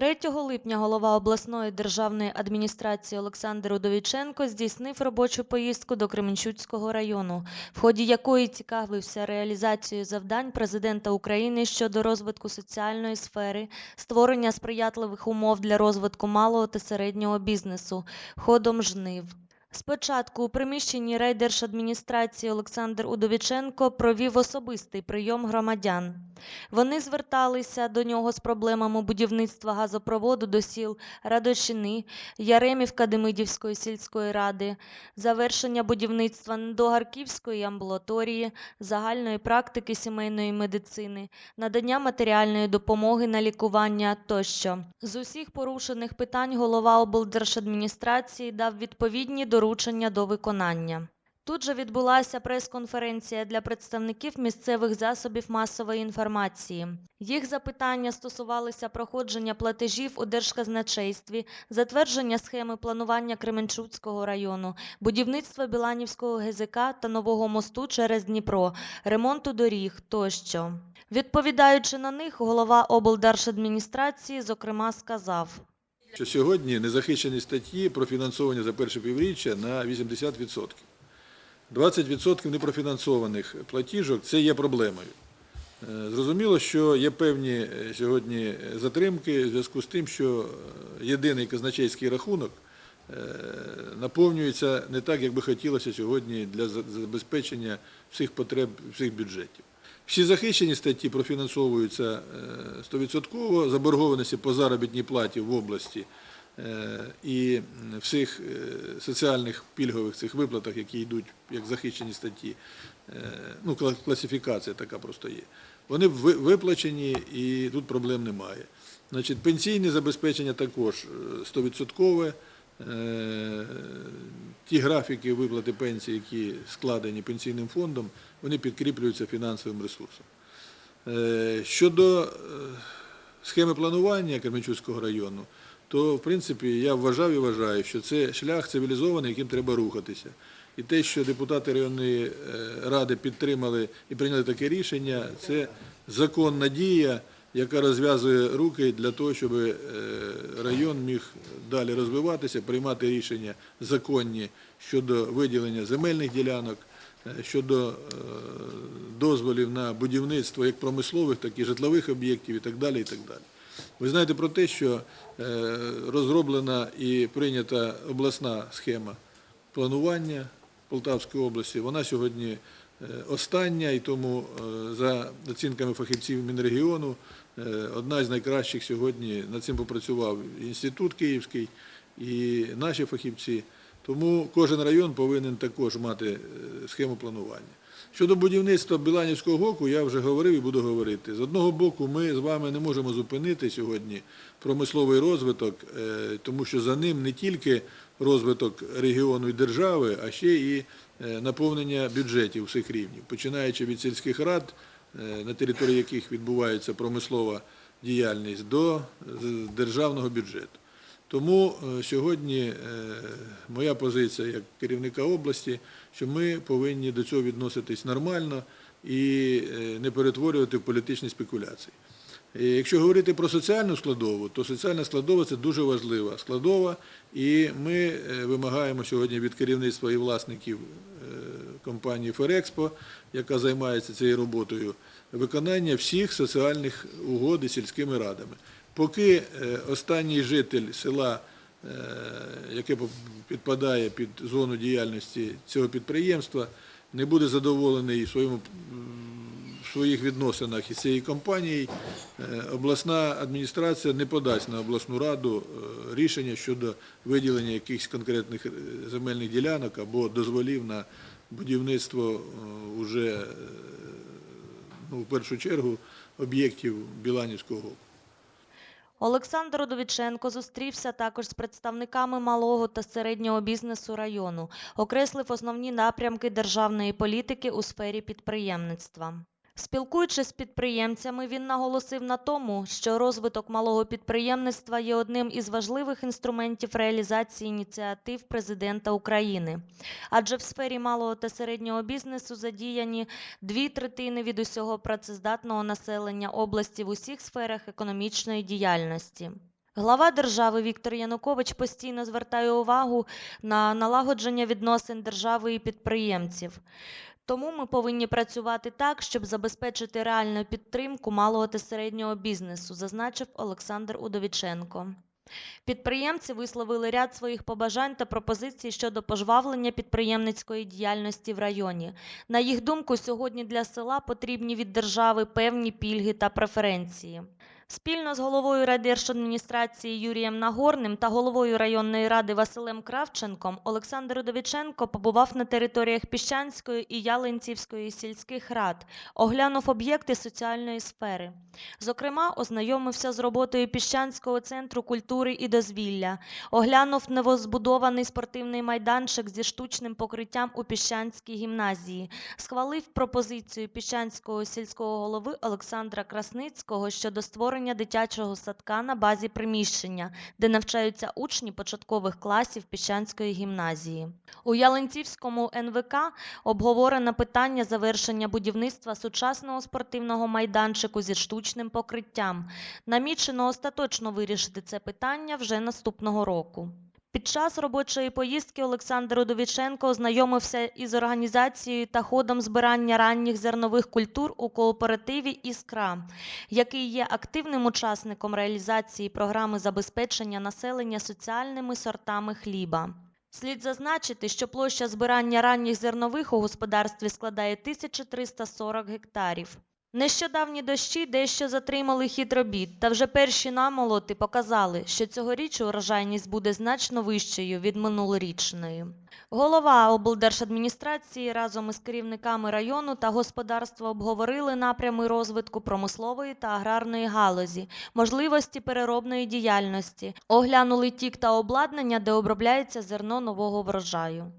3 липня голова обласної державної адміністрації Олександр Удовіченко здійснив робочу поїздку до Кременчуцького району, в ході якої цікавився реалізацією завдань президента України щодо розвитку соціальної сфери, створення сприятливих умов для розвитку малого та середнього бізнесу, ходом жнив. Спочатку у приміщенні райдержадміністрації Олександр Удовіченко провів особистий прийом громадян. Вони зверталися до нього з проблемами будівництва газопроводу до сіл Радощини, Яремівка Демидівської сільської ради, завершення будівництва Недогарківської амбулаторії, загальної практики сімейної медицини, надання матеріальної допомоги на лікування тощо. З усіх порушених питань голова облдержадміністрації дав відповідні доручення до виконання. Тут же відбулася прес-конференція для представників місцевих засобів масової інформації. Їх запитання стосувалися проходження платежів у Держказначействі, затвердження схеми планування Кременчуцького району, будівництва Біланівського ГЗК та нового мосту через Дніпро, ремонту доріг тощо. Відповідаючи на них, голова облдержадміністрації, зокрема, сказав. що сьогодні незахищені статті профінансовані за перше півріччя на 80%. 20% непрофінансованих платіжок – це є проблемою. Е, Зрозуміло, що є певні е, сьогодні затримки в зв'язку з тим, що е, єдиний казначейський рахунок е, наповнюється не так, як би хотілося сьогодні для забезпечення всіх потреб всіх бюджетів. Всі захищені статті профінансовуються е, 100%, заборгованості по заробітній платі в області е, і м, всіх е, соціальних пільгових цих виплатах, які йдуть як захищені статті, е, ну, класифікація така просто є. Вони виплачені і тут проблем немає. Значить, пенсійне забезпечення також е, 100%. Е, Ті графіки виплати пенсій, які складені пенсійним фондом, вони підкріплюються фінансовим ресурсом. Е, Щодо е, схеми планування Кременчуцького району, то, в принципі, я вважав і вважаю, що це шлях цивілізований, яким треба рухатися. І те, що депутати районної е, ради підтримали і прийняли таке рішення, це законна дія, яка розв'язує руки для того, щоб е, район міг далі розвиватися, приймати рішення законні щодо виділення земельних ділянок, е, щодо дозволів на будівництво як промислових, так і житлових об'єктів і так далі. І так далі. Ви знаєте про те, що е, розроблена і прийнята обласна схема планування Полтавської області. Вона сьогодні е, остання, і тому е, за оцінками фахівців Мінрегіону одна з найкращих сьогодні над цим попрацював інститут Київський і наші фахівці. Тому кожен район повинен також мати е, схему планування. Щодо будівництва Біланівського ГОКу, я вже говорив і буду говорити. З одного боку, ми з вами не можемо зупинити сьогодні промисловий розвиток, е, тому що за ним не тільки розвиток регіону і держави, а ще і е, наповнення бюджетів всіх рівнів, починаючи від сільських рад, на території яких відбувається промислова діяльність, до державного бюджету. Тому е, сьогодні е, моя позиція як керівника області, що ми повинні до цього відноситись нормально і е, не перетворювати в політичні спекуляції. Якщо говорити про соціальну складову, то соціальна складова це дуже важлива складова, і ми вимагаємо сьогодні від керівництва і власників компанії Ферекспо, яка займається цією роботою, виконання всіх соціальних угод із сільськими радами. Поки е, останній житель села, е, яке підпадає під зону діяльності цього підприємства, не буде задоволений в своїх відносинах із цією компанією, е, обласна адміністрація не подасть на обласну раду рішення щодо виділення якихось конкретних земельних ділянок або дозволів на будівництво е, уже, е, ну, в першу чергу, об'єктів Біланівського ГОКу. Олександр Довіченко зустрівся також з представниками малого та середнього бізнесу району, окреслив основні напрямки державної політики у сфері підприємництва. Спілкуючись з підприємцями, він наголосив на тому, що розвиток малого підприємництва є одним із важливих інструментів реалізації ініціатив президента України. Адже в сфері малого та середнього бізнесу задіяні дві третини від усього працездатного населення області в усіх сферах економічної діяльності. Глава держави Віктор Янукович постійно звертає увагу на налагодження відносин держави і підприємців. Тому ми повинні працювати так, щоб забезпечити реальну підтримку малого та середнього бізнесу, зазначив Олександр Удовіченко. Підприємці висловили ряд своїх побажань та пропозицій щодо пожвавлення підприємницької діяльності в районі. На їх думку, сьогодні для села потрібні від держави певні пільги та преференції. Спільно з головою райдержадміністрації Юрієм Нагорним та головою районної ради Василем Кравченком Олександр Удовіченко побував на територіях Піщанської і Ялинцівської сільських рад, оглянув об'єкти соціальної сфери. Зокрема, ознайомився з роботою Піщанського центру культури і дозвілля, оглянув новозбудований спортивний майданчик зі штучним покриттям у Піщанській гімназії, схвалив пропозицію Піщанського сільського голови Олександра Красницького щодо створення дитячого садка на базі приміщення, де навчаються учні початкових класів Піщанської гімназії. У Ялинцівському НВК обговорено питання завершення будівництва сучасного спортивного майданчику зі штучним покриттям. Намічено остаточно вирішити це питання вже наступного року. Під час робочої поїздки Олександр Удовіченко ознайомився із організацією та ходом збирання ранніх зернових культур у кооперативі «Іскра», який є активним учасником реалізації програми забезпечення населення соціальними сортами хліба. Слід зазначити, що площа збирання ранніх зернових у господарстві складає 1340 гектарів. Нещодавні дощі дещо затримали хід робіт, та вже перші намолоти показали, що цьогоріч урожайність буде значно вищою від минулорічної. Голова облдержадміністрації разом із керівниками району та господарства обговорили напрями розвитку промислової та аграрної галузі, можливості переробної діяльності, оглянули тік та обладнання, де обробляється зерно нового врожаю.